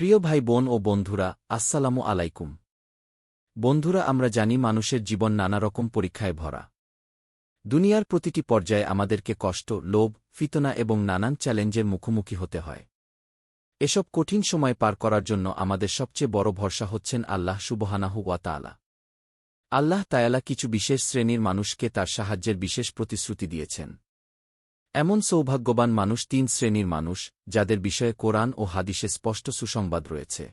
প্রিয় ভাই বোন ও বন্ধুরা, আসসালামু আলাইকুম। বন্ধুরা, আমরা জানি মানুষের জীবন নানা রকম পরীক্ষায় ভরা। দুনিয়ার প্রতিটি পর্যায়ে আমাদেরকে কষ্ট, লোভ, ফিতনা এবং নানান চ্যালেঞ্জের মুখোমুখি হতে হয়। এসব কঠিন সময় পার করার জন্য আমাদের সবচেয়ে বড় ভরসা হচ্ছেন আল্লাহ সুবহানাহু ওয়া তাআলা। আল্লাহ তায়ালা কিছু বিশেষ শ্রেণির মানুষকে তার সাহায্যের বিশেষ প্রতিশ্রুতি দিয়েছেন। এমন সৌভাগ্যবান মানুষ তিন শ্রেণির মানুষ, যাদের বিষয়ে কোরআন ও হাদিসে স্পষ্ট সুসংবাদ রয়েছে।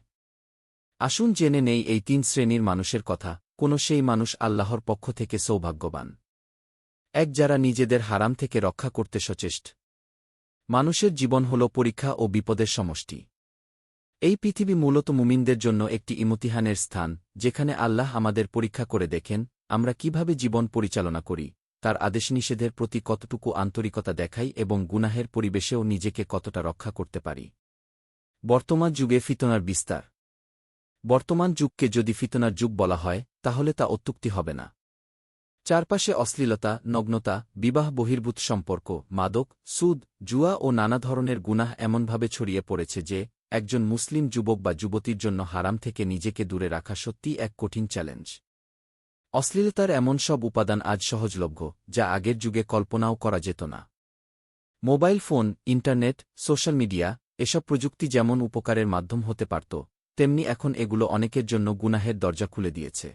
আসুন জেনে নেই এই তিন শ্রেণির মানুষের কথা, কোন সেই মানুষ আল্লাহর পক্ষ থেকে সৌভাগ্যবান। এক যারা নিজেদের হারাম থেকে রক্ষা করতে সচেষ্ট। মানুষের জীবন হল পরীক্ষা ও বিপদের সমষ্টি। এই পৃথিবী মূলত মুমিনদের জন্য একটি ইমতিহানের স্থান, যেখানে আল্লাহ আমাদের পরীক্ষা করে দেখেন, আমরা কীভাবে জীবন পরিচালনা করি তার আদেশ নিষেধের প্রতি কতটুকু আন্তরিকতা দেখাই এবং গুনাহের পরিবেশেও নিজেকে কতটা রক্ষা করতে পারি। বর্তমান যুগে ফিতনার বিস্তার। বর্তমান যুগকে যদি ফিতনার যুগ বলা হয়, তাহলে তা অত্যুক্তি হবে না। চারপাশে অশ্লীলতা, নগ্নতা, বিবাহ বহির্ভূত সম্পর্ক, মাদক, সুদ, জুয়া ও নানা ধরনের গুনাহ এমনভাবে ছড়িয়ে পড়েছে যে, একজন মুসলিম যুবক বা যুবতীর জন্য হারাম থেকে নিজেকে দূরে রাখা সত্যিই এক কঠিন চ্যালেঞ্জ। অশ্লীলতার এমন সব উপাদান আজ সহজলভ্য, যা আগের যুগে কল্পনাও করা যেত না। Mobile phone, internet, social media, এসব প্রযুক্তি যেমন উপকারের মাধ্যম হতে পারত, তেমনি এখন এগুলো অনেকের জন্য গুনাহের দরজা খুলে দিয়েছে।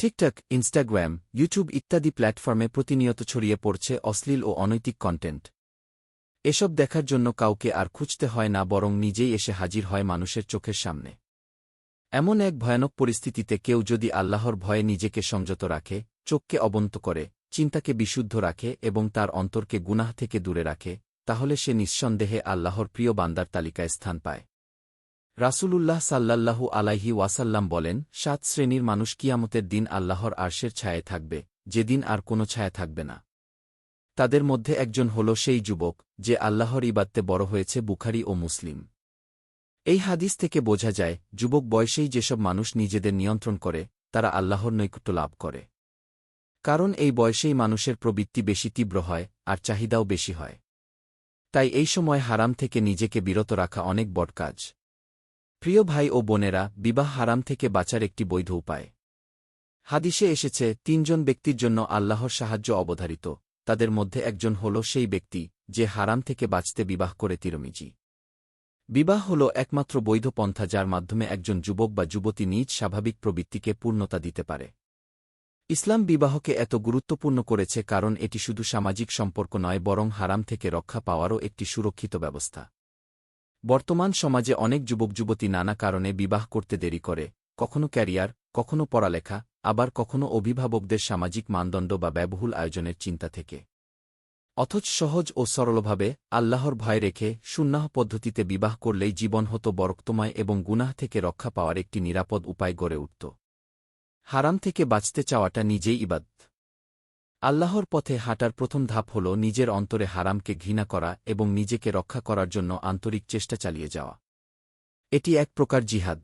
ঠিকঠাক ইনস্টাগ্রাম, ইউটিউব ইত্যাদি প্ল্যাটফর্মে প্রতিনিয়ত ছড়িয়ে পড়ছে অশ্লীল ও অনৈতিক কন্টেন্ট। এসব দেখার জন্য কাউকে আর খুঁজতে হয় না, বরং নিজেই এসে হাজির হয় মানুষের চোখের সামনে। এমন এক ভয়ানক পরিস্থিতিতে কেউ যদি আল্লাহর ভয়ে নিজেকে সংযত রাখে, চোখকে অবন্ত করে, চিন্তাকে বিশুদ্ধ রাখে এবং তার অন্তরকে গুনাহ থেকে দূরে রাখে, তাহলে সে নিঃসন্দেহে আল্লাহর প্রিয় বান্দার তালিকায় স্থান পায়। রাসূলুল্লাহ সাল্লাল্লাহু আলাইহি ওয়াসাল্লাম বলেন, সাত শ্রেণির মানুষ কিয়ামতের দিন আল্লাহর আরশের ছায়ে থাকবে, যেদিন আর কোনো ছায়া থাকবে না। তাদের মধ্যে একজন হল সেই যুবক, যে আল্লাহর ইবাদতে বড় হয়েছে বুখারি ও মুসলিম। এই হাদিস থেকে বোঝা যায়, যুবক বয়সেই যেসব মানুষ নিজেদের নিয়ন্ত্রণ করে, তারা আল্লাহর নৈকট্য লাভ করে। কারণ এই বয়সেই মানুষের প্রবৃত্তি বেশি তীব্র হয়, আর চাহিদাও বেশি হয়। তাই এই সময় হারাম থেকে নিজেকে বিরত রাখা অনেক বড় কাজ। প্রিয় ভাই ও বোনেরা, বিবাহ হারাম থেকে বাঁচার একটি বৈধ উপায়। হাদিসে এসেছে, তিনজন ব্যক্তির জন্য আল্লাহর সাহায্য অবধারিত, তাদের মধ্যে একজন হল সেই ব্যক্তি, যে হারাম থেকে বাঁচতে বিবাহ করে তিরমিজি। বিবাহ হল একমাত্র বৈধ পন্থা যার মাধ্যমে একজন যুবক বা যুবতী নিজ স্বাভাবিক প্রবৃত্তিকে পূর্ণতা দিতে পারে। ইসলাম বিবাহকে এত গুরুত্বপূর্ণ করেছে কারণ এটি শুধু সামাজিক সম্পর্ক নয়, বরং হারাম থেকে রক্ষা পাওয়ারও একটি সুরক্ষিত ব্যবস্থা। বর্তমান সমাজে অনেক যুবক যুবতী নানা কারণে বিবাহ করতে দেরি করে, কখনো ক্যারিয়ার, কখনো পড়ালেখা, আবার কখনো অভিভাবকদের সামাজিক মানদণ্ড বা ব্যয়বহুল আয়োজনের চিন্তা থেকে। অথচ সহজ ও সরলভাবে আল্লাহর ভয় রেখে সুন্নাহ পদ্ধতিতে বিবাহ করলেই জীবন হতো বরক্তময় এবং গুনাহ থেকে রক্ষা পাওয়ার একটি নিরাপদ উপায় গড়ে উঠত। হারাম থেকে বাঁচতে চাওয়াটা নিজেই ইবাদ আল্লাহর পথে হাঁটার প্রথম ধাপ হল নিজের অন্তরে হারামকে ঘৃণা করা এবং নিজেকে রক্ষা করার জন্য আন্তরিক চেষ্টা চালিয়ে যাওয়া। এটি এক প্রকার জিহাদ।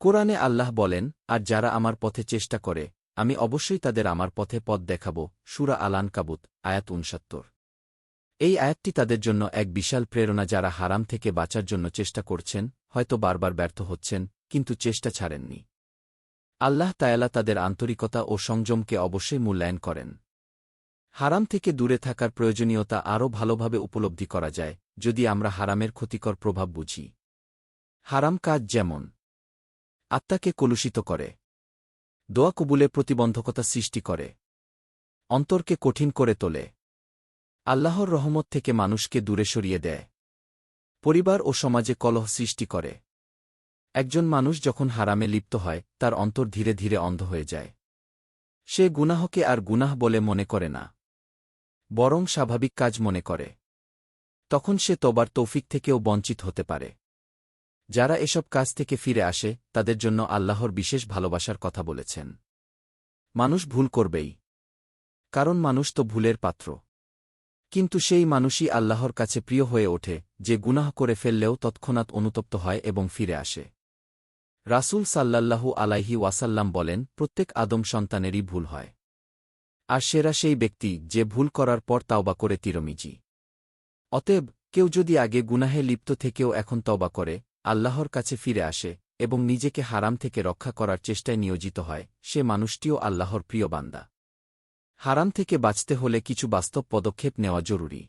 কোরআনে আল্লাহ বলেন, আর যারা আমার পথে চেষ্টা করে আমি অবশ্যই তাদের আমার পথে পথ দেখাব, সুরা আলান কাবুত আয়াত উনসত্তর এই আয়াতটি তাদের জন্য এক বিশাল প্রেরণা যারা হারাম থেকে বাঁচার জন্য চেষ্টা করছেন, হয়তো বারবার ব্যর্থ হচ্ছেন, কিন্তু চেষ্টা ছাড়েননি। আল্লাহ তায়ালা তাদের আন্তরিকতা ও সংযমকে অবশ্যই মূল্যায়ন করেন। হারাম থেকে দূরে থাকার প্রয়োজনীয়তা আরও ভালোভাবে উপলব্ধি করা যায়, যদি আমরা হারামের ক্ষতিকর প্রভাব বুঝি। হারাম কাজ যেমন আত্মাকে কলুষিত করে দোয়া কবুলে প্রতিবন্ধকতা সৃষ্টি করে। অন্তরকে কঠিন করে তোলে। আল্লাহর রহমত থেকে মানুষকে দূরে সরিয়ে দেয়। পরিবার ও সমাজে কলহ সৃষ্টি করে। একজন মানুষ যখন হারামে লিপ্ত হয়, তার অন্তর ধীরে ধীরে অন্ধ হয়ে যায়। সে গুনাহকে আর গুনাহ বলে মনে করে না। বরং স্বাভাবিক কাজ মনে করে। তখন সে তোবার তৌফিক থেকেও বঞ্চিত হতে পারে। যারা এসব কাজ থেকে ফিরে আসে, তাদের জন্য আল্লাহর বিশেষ ভালোবাসার কথা বলেছেন। মানুষ ভুল করবেই। কারণ মানুষ তো ভুলের পাত্র। কিন্তু সেই মানুষই আল্লাহর কাছে প্রিয় হয়ে ওঠে, যে গুনাহ করে ফেললেও তৎক্ষণাৎ অনুতপ্ত হয় এবং ফিরে আসে। রাসূল সাল্লাল্লাহু আলাইহি ওয়াসাল্লাম বলেন, প্রত্যেক আদম সন্তানেরই ভুল হয়। আর সেরা সেই ব্যক্তি যে ভুল করার পর তাওবা করে তিরমিজি। অতএব, কেউ যদি আগে গুনাহে লিপ্ত থেকেও এখন তবা করে আল্লাহর কাছে ফিরে আসে এবং নিজেকে হারাম থেকে রক্ষা করার চেষ্টায় নিয়োজিত হয়, সে মানুষটিও আল্লাহর প্রিয় বান্দা। হারাম থেকে বাঁচতে হলে কিছু বাস্তব পদক্ষেপ নেওয়া জরুরি।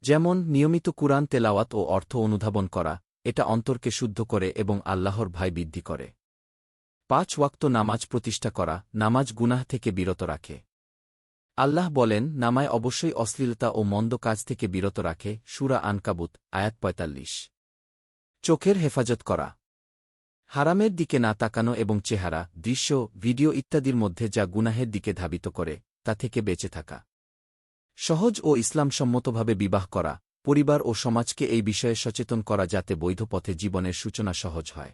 যেমন, নিয়মিত কুরআন তেলাওয়াত ও অর্থ অনুধাবন করা, এটা অন্তরকে শুদ্ধ করে এবং আল্লাহর ভাই বৃদ্ধি করে। পাঁচ, ওয়াক্ত নামাজ প্রতিষ্ঠা করা, নামাজ গুনাহ থেকে বিরত রাখে। আল্লাহ বলেন, নামায় অবশ্যই অশ্লীলতা ও মন্দ কাজ থেকে বিরত রাখে, সুরা আনকাবুত, আয়াত পঁয়তাল্লিশ। চোখের হেফাজত করা। হারামের দিকে না তাকানো এবং চেহারা, দৃশ্য, ভিডিও ইত্যাদির মধ্যে যা গুনাহের দিকে ধাবিত করে, তা থেকে বেঁচে থাকা। সহজ ও ইসলামসম্মতভাবে বিবাহ করা, পরিবার ও সমাজকে এই বিষয়ে সচেতন করা যাতে বৈধ পথে জীবনের সূচনা সহজ হয়।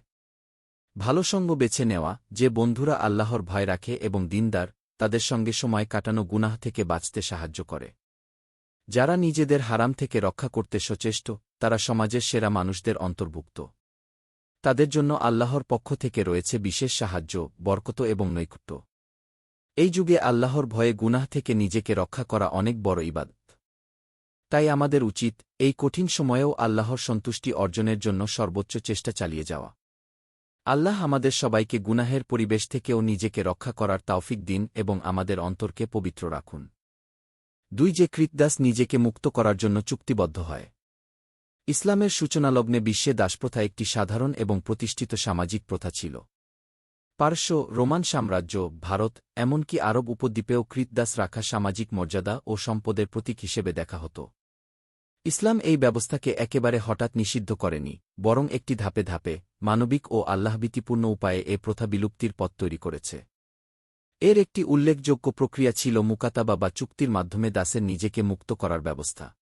ভালো সঙ্গ বেছে নেওয়া, যে বন্ধুরা আল্লাহর ভয় রাখে এবং দিনদার, তাদের সঙ্গে সময় কাটানো গুনাহ থেকে বাঁচতে সাহায্য করে। যারা নিজেদের হারাম থেকে রক্ষা করতে সচেষ্ট তারা সমাজের সেরা মানুষদের অন্তর্ভুক্ত। তাদের জন্য আল্লাহর পক্ষ থেকে রয়েছে বিশেষ সাহায্য, বরকত এবং নৈকুট্য। এই যুগে আল্লাহর ভয়ে গুনাহ থেকে নিজেকে রক্ষা করা অনেক বড় ইবাদত। তাই আমাদের উচিত এই কঠিন সময়েও আল্লাহর সন্তুষ্টি অর্জনের জন্য সর্বোচ্চ চেষ্টা চালিয়ে যাওয়া। আল্লাহ আমাদের সবাইকে গুনাহের পরিবেশ থেকেও নিজেকে রক্ষা করার তাওফিক দিন এবং আমাদের অন্তরকে পবিত্র রাখুন। দুই যে কৃতদাস নিজেকে মুক্ত করার জন্য চুক্তিবদ্ধ হয়। ইসলামের সূচনালগ্নে বিশ্বে দাসপ্রথা একটি সাধারণ এবং প্রতিষ্ঠিত সামাজিক প্রথা ছিল। পার্শ্ব রোমান সাম্রাজ্য, ভারত, এমনকি আরব উপদ্বীপেও কৃতদাস রাখা সামাজিক মর্যাদা ও সম্পদের প্রতীক হিসেবে দেখা হতো। ইসলাম এই ব্যবস্থাকে একেবারে হঠাৎ নিষিদ্ধ করেনি, বরং একটি ধাপে ধাপে, মানবিক ও আল্লাহভীতিপূর্ণ উপায়ে এ প্রথা বিলুপ্তির পথ তৈরি করেছে। এর একটি উল্লেখযোগ্য প্রক্রিয়া ছিল মুকাতাবা বা চুক্তির মাধ্যমে দাসের নিজেকে মুক্ত করার ব্যবস্থা।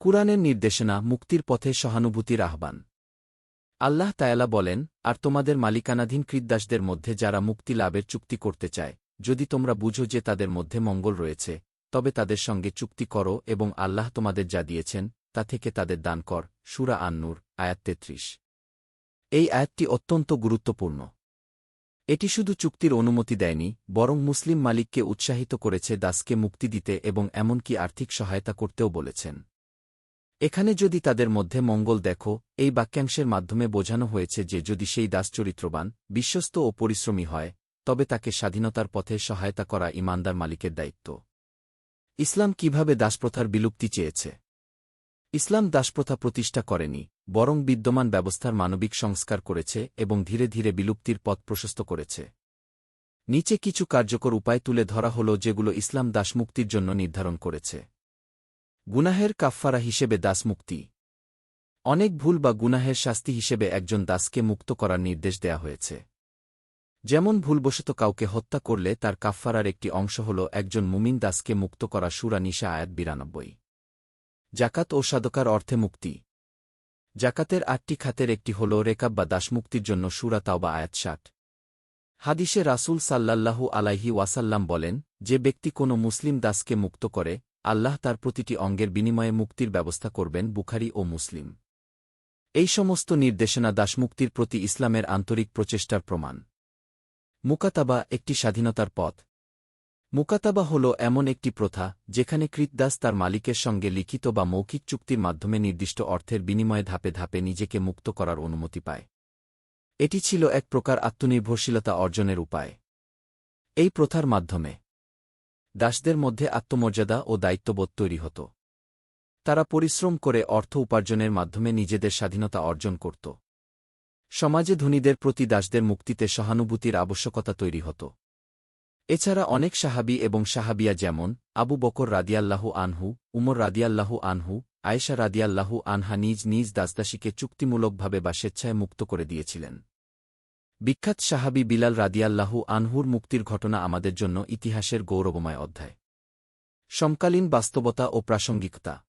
কুরআনের নির্দেশনা মুক্তির পথে সহানুভূতির আহ্বান। আল্লাহ তায়ালা বলেন, আর তোমাদের মালিকানাধীন কৃদ্দাসদের মধ্যে যারা মুক্তি লাভের চুক্তি করতে চায়, যদি তোমরা বুঝো যে তাদের মধ্যে মঙ্গল রয়েছে, তবে তাদের সঙ্গে চুক্তি করো এবং আল্লাহ তোমাদের যা দিয়েছেন, তা থেকে তাদের দান কর। সুরা আন্নুর, আয়াত তেত্রিশ। এই আয়াতটি অত্যন্ত গুরুত্বপূর্ণ। এটি শুধু চুক্তির অনুমতি দেয়নি, বরং মুসলিম মালিককে উৎসাহিত করেছে, দাসকে মুক্তি দিতে এবং এমনকি আর্থিক সহায়তা করতেও বলেছেন। এখানে যদি তাদের মধ্যে মঙ্গল দেখো, এই বাক্যাংশের মাধ্যমে বোঝানো হয়েছে যে যদি সেই দাস চরিত্রবান, বিশ্বস্ত ও পরিশ্রমী হয়, তবে তাকে স্বাধীনতার পথে সহায়তা করা ইমানদার মালিকের দায়িত্ব। ইসলাম কীভাবে দাসপ্রথার বিলুপ্তি চেয়েছে? ইসলাম দাসপ্রথা প্রতিষ্ঠা করেনি, বরং বিদ্যমান ব্যবস্থার মানবিক সংস্কার করেছে এবং ধীরে ধীরে বিলুপ্তির পথ প্রশস্ত করেছে। নিচে কিছু কার্যকর উপায় তুলে ধরা হল যেগুলো ইসলাম দাসমুক্তির জন্য নির্ধারণ করেছে। গুনাহের কাফফারা হিসেবে দাসমুক্তি অনেক ভুল বা গুনাহের শাস্তি হিসেবে একজন দাসকে মুক্ত করার নির্দেশ দেয়া হয়েছে। যেমন ভুলবশত কাউকে হত্যা করলে তার কাফফারার একটি অংশ হল একজন মুমিন দাসকে মুক্ত করা সুরা নিশা আয়াত বিরানব্বই। জাকাত ও সাদকার অর্থে মুক্তি। জাকাতের আটটি খাতের একটি হল রেকাব বা দাসমুক্তির জন্য সুরা তাওবা আয়াত ষাট। হাদিসে রাসুল সাল্লাল্লাহু আলাইহি ওয়াসাল্লাম বলেন, যে ব্যক্তি কোনো মুসলিম দাসকে মুক্ত করে আল্লাহ তার প্রতিটি অঙ্গের বিনিময়ে মুক্তির ব্যবস্থা করবেন বুখারি ও মুসলিম। এই সমস্ত নির্দেশনা দাসমুক্তির প্রতি ইসলামের আন্তরিক প্রচেষ্টার প্রমাণ। মুকাতাবা একটি স্বাধীনতার পথ। মুকাতাবা হল এমন একটি প্রথা যেখানে কৃতদাস তার মালিকের সঙ্গে লিখিত বা মৌখিক চুক্তির মাধ্যমে নির্দিষ্ট অর্থের বিনিময়ে ধাপে ধাপে নিজেকে মুক্ত করার অনুমতি পায়। এটি ছিল এক প্রকার আত্মনির্ভরশীলতা অর্জনের উপায়। এই প্রথার মাধ্যমে দাসদের মধ্যে আত্মমর্যাদা ও দায়িত্ববোধ তৈরি হতো। তারা পরিশ্রম করে অর্থ উপার্জনের মাধ্যমে নিজেদের স্বাধীনতা অর্জন করত। সমাজে ধনীদের প্রতি দাসদের মুক্তিতে সহানুভূতির আবশ্যকতা তৈরি হতো। এছাড়া অনেক সাহাবি এবং সাহাবিয়া যেমন, আবু বকর রাদিয়াল্লাহু আনহু, উমর রাদিয়াল্লাহু আনহু, আয়েশা রাদিয়াল্লাহু আনহা নিজ নিজ দাসদাসীকে চুক্তিমূলকভাবে বা স্বেচ্ছায় মুক্ত করে দিয়েছিলেন। বিখ্যাত সাহাবি বিলাল রাদিয়াল্লাহু আনহুর মুক্তির ঘটনা আমাদের জন্য ইতিহাসের গৌরবময় অধ্যায়। সমকালীন বাস্তবতা ও প্রাসঙ্গিকতা।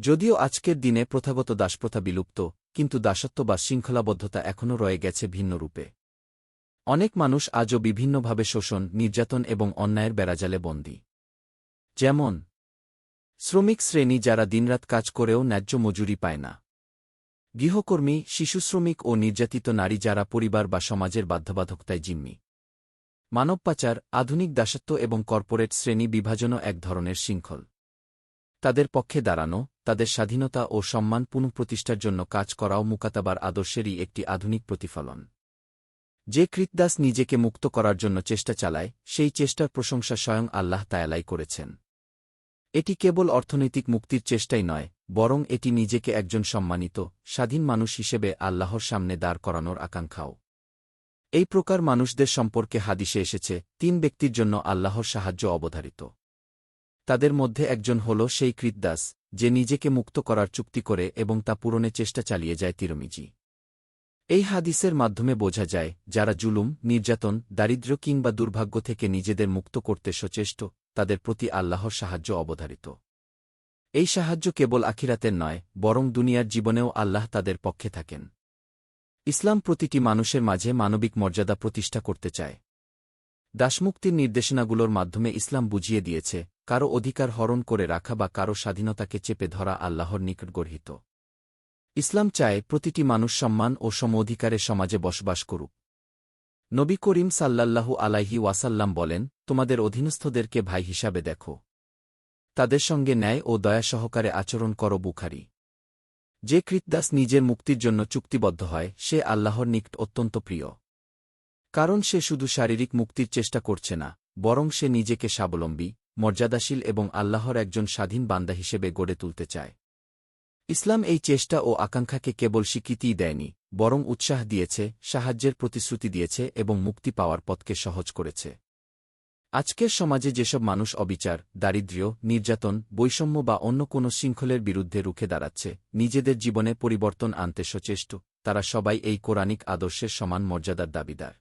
যদিও আজকের দিনে প্রথাগত দাসপ্রথা বিলুপ্ত, কিন্তু দাসত্ব বা শৃঙ্খলাবদ্ধতা এখনও রয়ে গেছে ভিন্ন রূপে। অনেক মানুষ আজও বিভিন্নভাবে শোষণ, নির্যাতন এবং অন্যায়ের বেড়াজালে বন্দী। যেমন, শ্রমিক শ্রেণি যারা দিনরাত কাজ করেও ন্যায্য মজুরি পায় না। গৃহকর্মী, শিশুশ্রমিক ও নির্যাতিত নারী যারা পরিবার বা সমাজের বাধ্যবাধকতায় জিম্মি। মানব পাচার আধুনিক দাসত্ব এবং কর্পোরেট শ্রেণি বিভাজনও এক ধরনের শৃঙ্খল। তাদের পক্ষে দাঁড়ানো, তাদের স্বাধীনতা ও সম্মান পুনঃপ্রতিষ্ঠার জন্য কাজ করাও মুকাতাবার আদর্শেরই একটি আধুনিক প্রতিফলন। যে কৃতদাস নিজেকে মুক্ত করার জন্য চেষ্টা চালায়, সেই চেষ্টার প্রশংসা স্বয়ং আল্লাহ তায়ালাই করেছেন। এটি কেবল অর্থনৈতিক মুক্তির চেষ্টাই নয় বরং এটি নিজেকে একজন সম্মানিত, স্বাধীন মানুষ হিসেবে আল্লাহর সামনে দাঁড় করানোর আকাঙ্ক্ষাও। এই প্রকার মানুষদের সম্পর্কে হাদিসে এসেছে, তিন ব্যক্তির জন্য আল্লাহর সাহায্য অবধারিত। তাদের মধ্যে একজন হল সেই কৃতদাস যে নিজেকে মুক্ত করার চুক্তি করে এবং তা পূরণে চেষ্টা চালিয়ে যায় তিরমিজি। এই হাদিসের মাধ্যমে বোঝা যায়, যারা জুলুম, নির্যাতন, দারিদ্র্য কিংবা দুর্ভাগ্য থেকে নিজেদের মুক্ত করতে সচেষ্ট, তাদের প্রতি আল্লাহর সাহায্য অবধারিত। এই সাহায্য কেবল আখিরাতের নয়, বরং দুনিয়ার জীবনেও আল্লাহ তাদের পক্ষে থাকেন। ইসলাম প্রতিটি মানুষের মাঝে মানবিক মর্যাদা প্রতিষ্ঠা করতে চায়। দাসমুক্তির নির্দেশনাগুলোর মাধ্যমে ইসলাম বুঝিয়ে দিয়েছে, কারও অধিকার হরণ করে রাখা বা কারও স্বাধীনতাকে চেপে ধরা আল্লাহর নিকট গর্হিত। ইসলাম চায় প্রতিটি মানুষ সম্মান ও সম অধিকারে সমাজে বসবাস করুক। নবী করিম সাল্লাল্লাহু আলাইহি ওয়াসাল্লাম বলেন, তোমাদের অধীনস্থদেরকে ভাই হিসাবে দেখো। তাদের সঙ্গে ন্যায় ও দয়া সহকারে আচরণ কর, বুখারি। যে কৃতদাস নিজের মুক্তির জন্য চুক্তিবদ্ধ হয়, সে আল্লাহর নিকট অত্যন্ত প্রিয়। কারণ সে শুধু শারীরিক মুক্তির চেষ্টা করছে না, বরং সে নিজেকে স্বাবলম্বী, মর্যাদাশীল এবং আল্লাহর একজন স্বাধীন বান্দা হিসেবে গড়ে তুলতে চায়। ইসলাম এই চেষ্টা ও আকাঙ্ক্ষাকে কেবল স্বীকৃতিই দেয়নি, বরং উৎসাহ দিয়েছে, সাহায্যের প্রতিশ্রুতি দিয়েছে এবং মুক্তি পাওয়ার পথকে সহজ করেছে। আজকের সমাজে যেসব মানুষ অবিচার, দারিদ্র্য, নির্যাতন, বৈষম্য বা অন্য কোনো শৃঙ্খলের বিরুদ্ধে রুখে দাঁড়াচ্ছে, নিজেদের জীবনে পরিবর্তন আনতে সচেষ্ট, তারা সবাই এই কোরআনিক আদর্শের সমান মর্যাদার দাবিদার।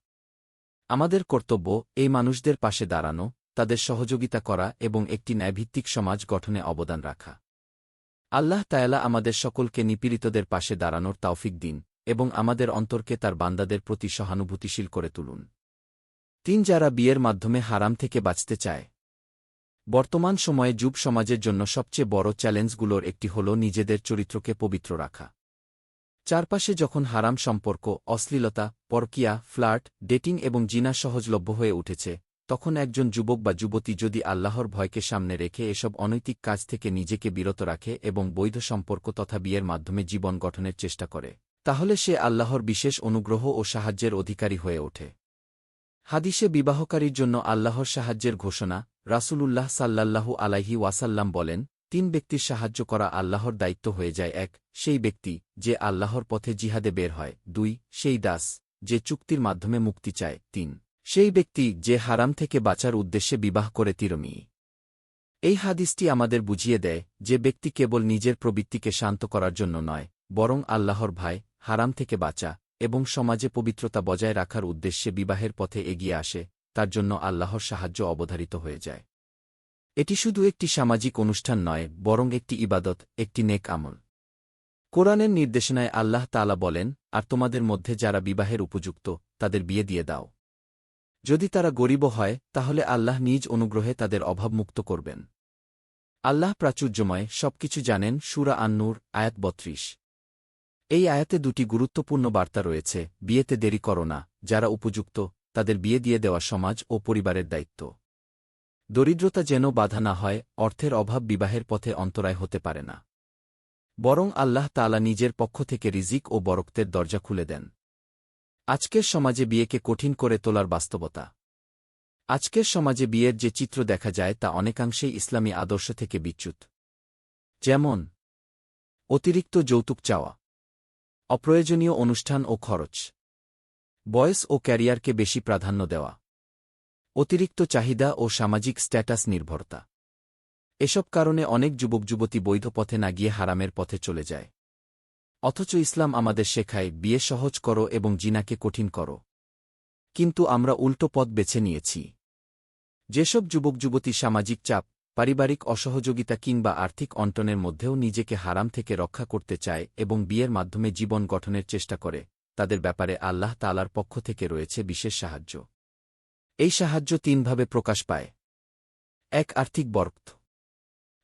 আমাদের কর্তব্য, এই মানুষদের পাশে দাঁড়ানো, তাদের সহযোগিতা করা এবং একটি ন্যায়ভিত্তিক সমাজ গঠনে অবদান রাখা। আল্লাহ তায়ালা আমাদের সকলকে নিপীড়িতদের পাশে দাঁড়ানোর তাওফিক দিন এবং আমাদের অন্তরকে তার বান্দাদের প্রতি সহানুভূতিশীল করে তুলুন। তিন যারা বিয়ের মাধ্যমে হারাম থেকে বাঁচতে চায়। বর্তমান সময়ে যুব সমাজের জন্য সবচেয়ে বড় চ্যালেঞ্জগুলোর একটি হল নিজেদের চরিত্রকে পবিত্র রাখা। চারপাশে যখন হারাম সম্পর্ক, অশ্লীলতা, পরকিয়া, ফ্লার্ট, ডেটিং এবং জিনা সহজলভ্য হয়ে উঠেছে, তখন একজন যুবক বা যুবতী যদি আল্লাহর ভয়কে সামনে রেখে এসব অনৈতিক কাজ থেকে নিজেকে বিরত রাখে এবং বৈধ সম্পর্ক তথা বিয়ের মাধ্যমে জীবন গঠনের চেষ্টা করে, তাহলে সে আল্লাহর বিশেষ অনুগ্রহ ও সাহায্যের অধিকারী হয়ে ওঠে। হাদিসে বিবাহকারীর জন্য আল্লাহর সাহায্যের ঘোষণা, রাসূলুল্লাহ সাল্লাল্লাহু আলাইহি ওয়াসাল্লাম বলেন, তিন ব্যক্তির সাহায্য করা আল্লাহর দায়িত্ব হয়ে যায়। এক, সেই ব্যক্তি, যে আল্লাহর পথে জিহাদে বের হয়। দুই, সেই দাস, যে চুক্তির মাধ্যমে মুক্তি চায়। তিন, সেই ব্যক্তি, যে হারাম থেকে বাঁচার উদ্দেশ্যে বিবাহ করে তিরমি। এই হাদিসটি আমাদের বুঝিয়ে দেয় যে ব্যক্তি কেবল নিজের প্রবৃত্তিকে শান্ত করার জন্য নয়, বরং আল্লাহর ভাই, হারাম থেকে বাঁচা এবং সমাজে পবিত্রতা বজায় রাখার উদ্দেশ্যে বিবাহের পথে এগিয়ে আসে, তার জন্য আল্লাহর সাহায্য অবধারিত হয়ে যায়। এটি শুধু একটি সামাজিক অনুষ্ঠান নয়, বরং একটি ইবাদত, একটি নেক আমল। কোরআনের নির্দেশনায় আল্লাহ তালা বলেন, আর তোমাদের মধ্যে যারা বিবাহের উপযুক্ত, তাদের বিয়ে দিয়ে দাও। যদি তারা গরিব হয়, তাহলে আল্লাহ নিজ অনুগ্রহে তাদের অভাবমুক্ত করবেন। আল্লাহ প্রাচুর্যময়, সবকিছু জানেন, সুরা আন্নুর, আয়াত বত্রিশ। এই আয়াতে দুটি গুরুত্বপূর্ণ বার্তা রয়েছে, বিয়েতে দেরি করো না, যারা উপযুক্ত, তাদের বিয়ে দিয়ে দেওয়া সমাজ ও পরিবারের দায়িত্ব। দরিদ্রতা যেন বাধা না হয়, অর্থের অভাব বিবাহের পথে অন্তরায় হতে পারে না। বরং আল্লাহ তালা নিজের পক্ষ থেকে রিজিক ও বরক্তের দরজা খুলে দেন। আজকের সমাজে বিয়েকে কঠিন করে তোলার বাস্তবতা। আজকের সমাজে বিয়ের যে চিত্র দেখা যায় তা অনেকাংশেই ইসলামী আদর্শ থেকে বিচ্যুত। যেমন, অতিরিক্ত যৌতুক চাওয়া। অপ্রয়োজনীয় অনুষ্ঠান ও খরচ। বয়স ও ক্যারিয়ারকে বেশি প্রাধান্য দেওয়া। অতিরিক্ত চাহিদা ও সামাজিক স্ট্যাটাস নির্ভরতা। এসব কারণে অনেক যুবক যুবতী বৈধ পথে না গিয়ে হারামের পথে চলে যায়। অথচ ইসলাম আমাদের শেখায়, বিয়ে সহজ করো এবং জিনাকে কঠিন করো। কিন্তু আমরা উল্টো পথ বেছে নিয়েছি। যেসব যুবক যুবতী সামাজিক চাপ পারিবারিক অসহযোগিতা কিংবা আর্থিক অন্টনের মধ্যেও নিজেকে হারাম থেকে রক্ষা করতে চায় এবং বিয়ের মাধ্যমে জীবন গঠনের চেষ্টা করে, তাদের ব্যাপারে আল্লাহ তালার পক্ষ থেকে রয়েছে বিশেষ সাহায্য। এই সাহায্য তিনভাবে প্রকাশ পায়। এক, আর্থিক বর্ক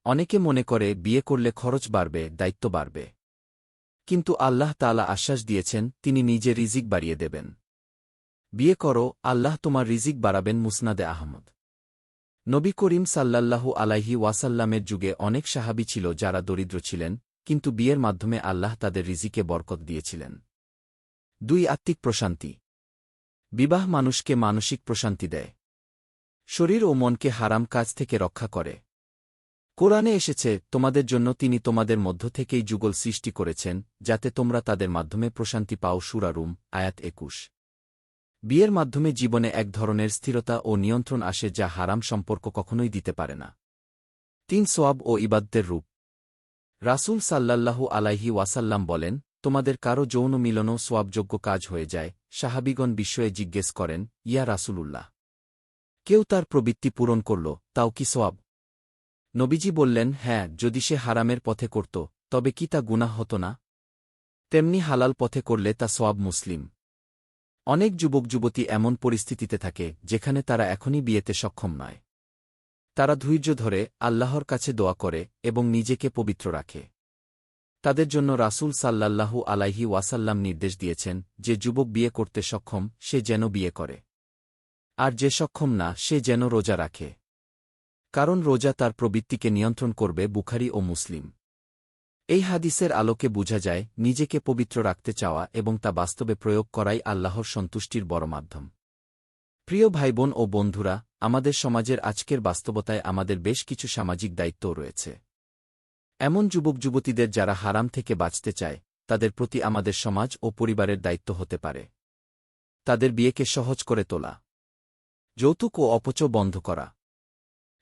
অনেকে মনে করে বিয়ে করলে খরচ বাড়বে, দায়িত্ব বাড়বে। কিন্তু আল্লাহ তালা আশ্বাস দিয়েছেন, তিনি নিজে রিজিক বাড়িয়ে দেবেন। বিয়ে করো, আল্লাহ তোমার রিজিক বাড়াবেন মুসনাদে আহমদ। নবী করিম সাল্লাল্লাহু আলাইহি ওয়াসাল্লামের যুগে অনেক সাহাবী ছিল যারা দরিদ্র ছিলেন, কিন্তু বিয়ের মাধ্যমে আল্লাহ তাদের রিজিকে বরকত দিয়েছিলেন। দুই আত্মিক প্রশান্তি। বিবাহ মানুষকে মানসিক প্রশান্তি দেয়। শরীর ও মনকে হারাম কাজ থেকে রক্ষা করে। কোরআনে এসেছে, তোমাদের জন্য তিনি তোমাদের মধ্য থেকেই যুগল সৃষ্টি করেছেন, যাতে তোমরা তাদের মাধ্যমে প্রশান্তি পাও সুরারুম আয়াত একুশ। বিয়ের মাধ্যমে জীবনে এক ধরনের স্থিরতা ও নিয়ন্ত্রণ আসে যা হারাম সম্পর্ক কখনোই দিতে পারে না। তিন, সোয়াব ও ইবাদ্দের রূপ। রাসূল সাল্লাল্লাহু আলাইহি ওয়াসাল্লাম বলেন, তোমাদের কারও যৌন মিলনও সোয়াবযোগ্য কাজ হয়ে যায়, সাহাবিগণ বিস্ময়ে জিজ্ঞেস করেন, ইয়া রাসূলুল্লাহ, কেউ তার প্রবৃত্তি পূরণ করল, তাও কি সোয়াব? নবীজি বললেন হ্যাঁ যদি সে হারামের পথে করত, তবে কি তা গুনাহ হতো না? তেমনি হালাল পথে করলে তা সোয়াব মুসলিম। অনেক যুবক যুবতী এমন পরিস্থিতিতে থাকে, যেখানে তারা এখনই বিয়েতে সক্ষম নয়। তারা ধৈর্য ধরে আল্লাহর কাছে দোয়া করে এবং নিজেকে পবিত্র রাখে। তাদের জন্য রাসূল সাল্লাল্লাহু আলাইহি ওয়াসাল্লাম নির্দেশ দিয়েছেন যে যুবক বিয়ে করতে সক্ষম, সে যেন বিয়ে করে। আর যে সক্ষম না, সে যেন রোজা রাখে। কারণ রোজা তার প্রবৃত্তিকে নিয়ন্ত্রণ করবে বুখারি ও মুসলিম। এই হাদিসের আলোকে বোঝা যায়, নিজেকে পবিত্র রাখতে চাওয়া এবং তা বাস্তবে প্রয়োগ করাই আল্লাহর সন্তুষ্টির বড় মাধ্যম। প্রিয় ভাইবোন ও বন্ধুরা, আমাদের সমাজের আজকের বাস্তবতায় আমাদের বেশ কিছু সামাজিক দায়িত্বও রয়েছে। এমন যুবক যুবতীদের যারা হারাম থেকে বাঁচতে চায়, তাদের প্রতি আমাদের সমাজ ও পরিবারের দায়িত্ব হতে পারে। তাদের বিয়েকে সহজ করে তোলা। যৌতুক ও অপচ বন্ধ করা।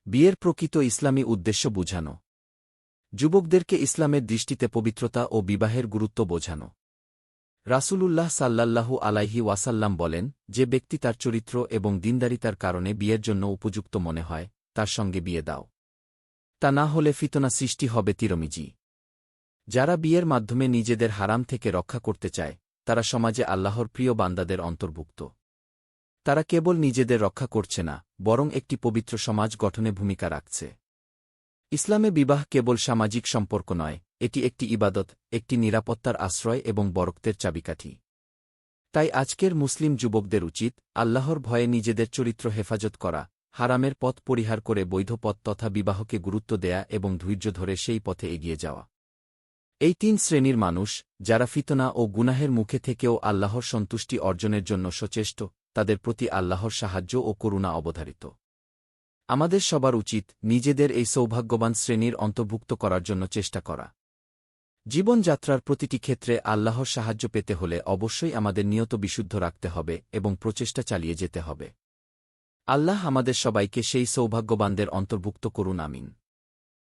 বিয়ের প্রকৃত ইসলামী উদ্দেশ্য বুঝানো। যুবকদেরকে ইসলামের দৃষ্টিতে পবিত্রতা ও বিবাহের গুরুত্ব বোঝানো। রাসূলুল্লাহ সাল্লাল্লাহু আলাইহি ওয়াসাল্লাম বলেন, যে ব্যক্তি তার চরিত্র এবং দিনদারিতার কারণে বিয়ের জন্য উপযুক্ত মনে হয়, তার সঙ্গে বিয়ে দাও। তা না হলে ফিতনা সৃষ্টি হবে তিরমিজি। যারা বিয়ের মাধ্যমে নিজেদের হারাম থেকে রক্ষা করতে চায়, তারা সমাজে আল্লাহর প্রিয় বান্দাদের অন্তর্ভুক্ত। তারা কেবল নিজেদের রক্ষা করছে না, বরং একটি পবিত্র সমাজ গঠনে ভূমিকা রাখছে। ইসলামে বিবাহ কেবল সামাজিক সম্পর্ক নয়, এটি একটি ইবাদত, একটি নিরাপত্তার আশ্রয় এবং বরক্তের চাবিকাঠি। তাই আজকের মুসলিম যুবকদের উচিত, আল্লাহর ভয়ে নিজেদের চরিত্র হেফাজত করা, হারামের পথ পরিহার করে বৈধ পথ তথা বিবাহকে গুরুত্ব দেয়া এবং ধৈর্য ধরে সেই পথে এগিয়ে যাওয়া। এই তিন শ্রেণির মানুষ, যারা ফিতনা ও গুনাহের মুখে থেকেও আল্লাহর সন্তুষ্টি অর্জনের জন্য সচেষ্ট, তাদের প্রতি আল্লাহর সাহায্য ও করুণা অবধারিত। আমাদের সবার উচিত নিজেদের এই সৌভাগ্যবান শ্রেণির অন্তর্ভুক্ত করার জন্য চেষ্টা করা। জীবনযাত্রার প্রতিটি ক্ষেত্রে আল্লাহর সাহায্য পেতে হলে অবশ্যই আমাদের নিয়ত বিশুদ্ধ রাখতে হবে এবং প্রচেষ্টা চালিয়ে যেতে হবে। আল্লাহ আমাদের সবাইকে সেই সৌভাগ্যবানদের অন্তর্ভুক্ত করুন, আমিন।